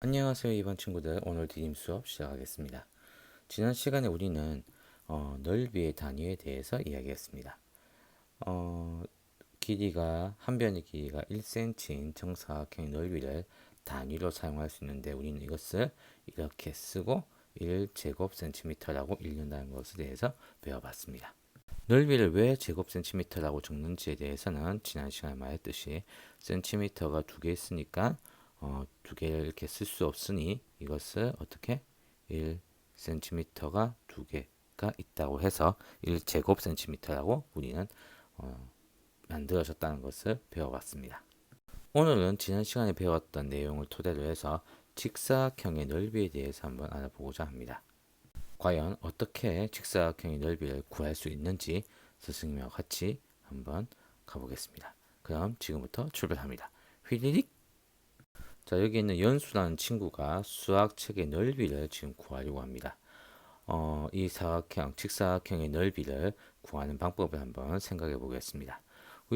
안녕하세요 이번 친구들 오늘 디딤 수업 시작하겠습니다. 지난 시간에 우리는 어, 넓이의 단위에 대해서 이야기했습니다. 어, 길이가 한 변의 길이가 1cm인 정사각형의 넓이를 단위로 사용할 수 있는데 우리는 이것을 이렇게 쓰고 1제곱센티미터라고 읽는다는 것에 대해서 배워봤습니다. 넓이를 왜 제곱센티미터라고 적는지에 대해서는 지난 시간에 말했듯이 센티미터가 두 개 있으니까 어, 두 개를 이렇게 쓸 수 없으니 이것을 어떻게 1cm가 두 개가 있다고 해서 1제곱센티미터라고 우리는 어, 만들어졌다는 것을 배워봤습니다. 오늘은 지난 시간에 배웠던 내용을 토대로 해서 직사각형의 넓이에 대해서 한번 알아보고자 합니다. 과연 어떻게 직사각형의 넓이를 구할 수 있는지 스승님과 같이 한번 가보겠습니다. 그럼 지금부터 출발합니다. 휘리릭 자, 여기 있는 연수라는 친구가 수학책의 넓이를 지금 구하려고 합니다. 어, 이 사각형, 직사각형의 넓이를 구하는 방법을 한번 생각해 보겠습니다.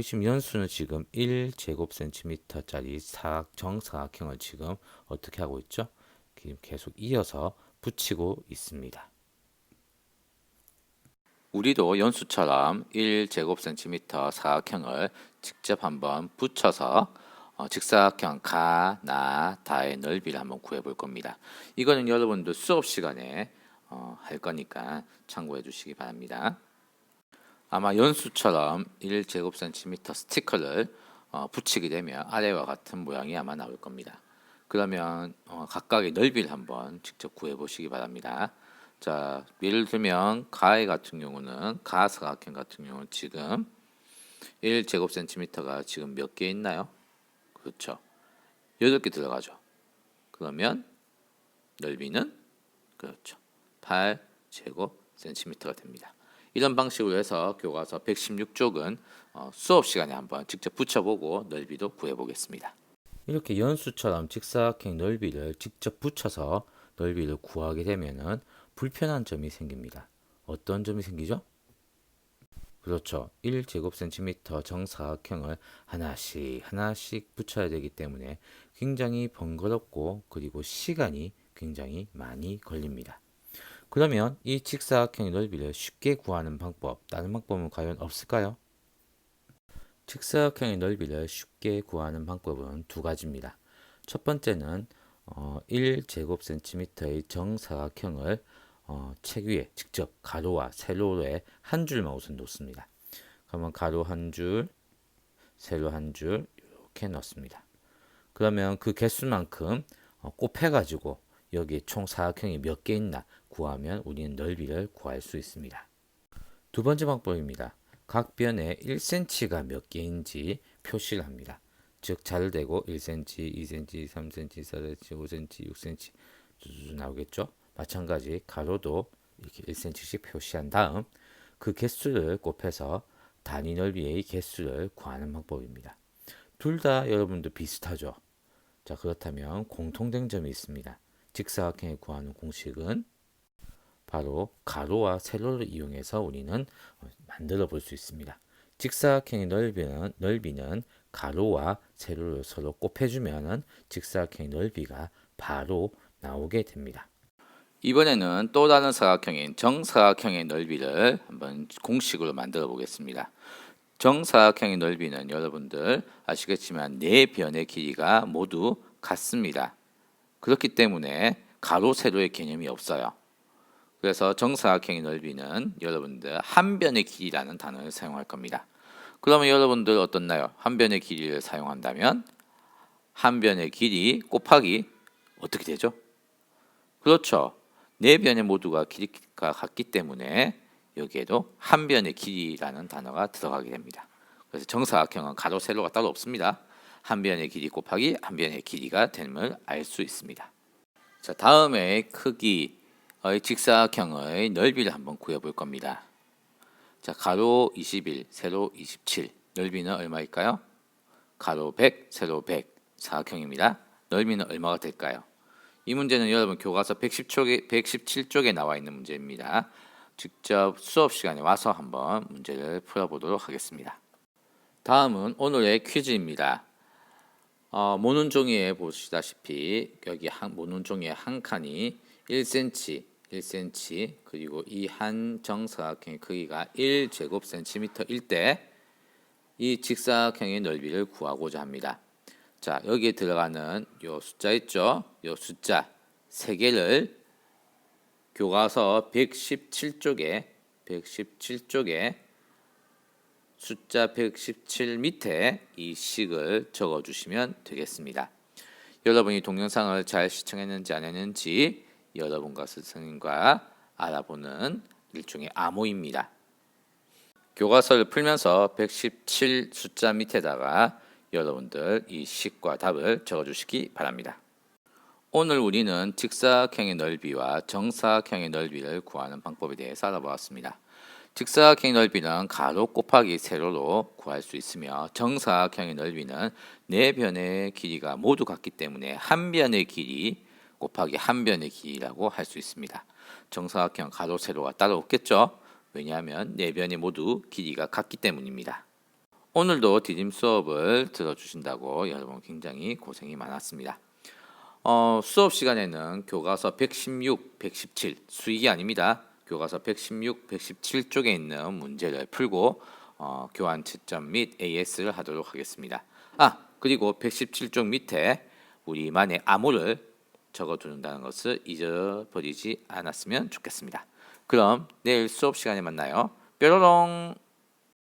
지금 연수는 지금 1제곱센티미터 짜리 사각, 정사각형을 지금 어떻게 하고 있죠? 지금 계속 이어서 붙이고 있습니다. 우리도 연수처럼 1제곱센티미터 사각형을 직접 한번 붙여서 어, 직사각형 가, 나, 다의 넓이를 한번 구해 볼 겁니다. 이거는 여러분들 수업 시간에 어, 할 거니까 참고해 주시기 바랍니다. 아마 연수처럼 1제곱센티미터 스티커를 어, 붙이게 되면 아래와 같은 모양이 아마 나올 겁니다. 그러면 어, 각각의 넓이를 한번 직접 구해 보시기 바랍니다. 자, 예를 들면 가의 같은 경우는 가사각형 같은 경우는 지금 1제곱센티미터가 지금 몇 개 있나요? 그렇죠. 8개 들어가죠. 그러면 넓이는 그렇죠. 8 제곱 센티미터가 됩니다. 이런 방식으로 해서 교과서 116쪽은 어, 수업 시간에 한번 직접 붙여보고 넓이도 구해보겠습니다. 이렇게 연수처럼 직사각형 넓이를 직접 붙여서 넓이를 구하게 되면은 불편한 점이 생깁니다. 어떤 점이 생기죠? 그렇죠. 1제곱센티미터 정사각형을 하나씩 하나씩 붙여야 되기 때문에 굉장히 번거롭고 그리고 시간이 굉장히 많이 걸립니다. 그러면 이 직사각형의 넓이를 쉽게 구하는 방법, 다른 방법은 과연 없을까요? 직사각형의 넓이를 쉽게 구하는 방법은 두 가지입니다. 첫 번째는 어, 1제곱센티미터의 정사각형을 어, 책 위에 직접 가로와 세로에 한 줄만 우선 놓습니다. 그러면 가로 한 줄, 세로 한 줄 이렇게 넣습니다. 그러면 그 개수만큼 어, 곱해가지고 여기 총 사각형이 몇 개 있나 구하면 우리는 넓이를 구할 수 있습니다. 두 번째 방법입니다. 각 변에 1cm가 몇 개인지 표시를 합니다. 즉, 잘 되고 1cm, 2cm, 3cm, 4cm, 5cm, 6cm 쭉 나오겠죠? 마찬가지 가로도 이렇게 1cm씩 표시한 다음 그 개수를 곱해서 단위 넓이의 개수를 구하는 방법입니다. 둘 다 여러분도 비슷하죠. 자 그렇다면 공통된 점이 있습니다. 직사각형을 구하는 공식은 바로 가로와 세로를 이용해서 우리는 만들어 볼 수 있습니다. 직사각형의 넓이는, 넓이는 가로와 세로를 서로 곱해주면 직사각형의 넓이가 바로 나오게 됩니다. 이번에는 또 다른 사각형인 정사각형의 넓이를 한번 공식으로 만들어 보겠습니다. 정사각형의 넓이는 여러분들 아시겠지만 네 변의 길이가 모두 같습니다. 그렇기 때문에 가로 세로의 개념이 없어요. 그래서 정사각형의 넓이는 여러분들 한 변의 길이라는 단어를 사용할 겁니다. 그러면 여러분들 어떻나요? 한 변의 길이를 사용한다면 한 변의 길이 곱하기 어떻게 되죠? 그렇죠. 네 변의 모두가 길이가 같기 때문에 여기에도 한 변의 길이라는 단어가 들어가게 됩니다. 그래서 정사각형은 가로 세로가 따로 없습니다. 한 변의 길이 곱하기 한 변의 길이가 됨을 알 수 있습니다. 자, 다음에 크기의 직사각형의 넓이를 한번 구해 볼 겁니다. 자, 가로 21, 세로 27. 넓이는 얼마일까요? 가로 100, 세로 100. 사각형입니다. 넓이는 얼마가 될까요? 이 문제는 여러분 교과서 110쪽에, 117쪽에 나와 있는 문제입니다. 직접 수업 시간에 와서 한번 문제를 풀어보도록 하겠습니다. 다음은 오늘의 퀴즈입니다. 어, 모눈 종이에 보시다시피 여기 한 모눈 종이에 한 칸이 1cm, 1cm 그리고 이 한 정사각형의 크기가 1제곱센티미터일 때 이 직사각형의 넓이를 구하고자 합니다. 자, 여기에 들어가는 요 숫자 있죠? 요 숫자 세 개를 교과서 117쪽에 117쪽에 숫자 117 밑에 이 식을 적어 주시면 되겠습니다. 여러분이 동영상을 잘 시청했는지 안 했는지 여러분과 스승님과 알아보는 일종의 암호입니다. 교과서를 풀면서 117 숫자 밑에다가 여러분들 이 식과 답을 적어 주시기 바랍니다. 오늘 우리는 직사각형의 넓이와 정사각형의 넓이를 구하는 방법에 대해서 알아보았습니다. 직사각형의 넓이는 가로 곱하기 세로로 구할 수 있으며 정사각형의 넓이는 네 변의 길이가 모두 같기 때문에 한 변의 길이 곱하기 한 변의 길이라고 할 수 있습니다. 정사각형 가로 세로가 따로 없겠죠? 왜냐하면 네 변이 모두 길이가 같기 때문입니다. 오늘도 디딤 수업을 들어주신다고 여러분 굉장히 고생이 많았습니다. 어, 수업 시간에는 교과서 116, 117 수익이 아닙니다. 교과서 116, 117 쪽에 있는 문제를 풀고 어, 교환 채점 및 AS를 하도록 하겠습니다. 아 그리고 117쪽 밑에 우리만의 암호를 적어두는다는 것을 잊어버리지 않았으면 좋겠습니다. 그럼 내일 수업 시간에 만나요. 뾰로롱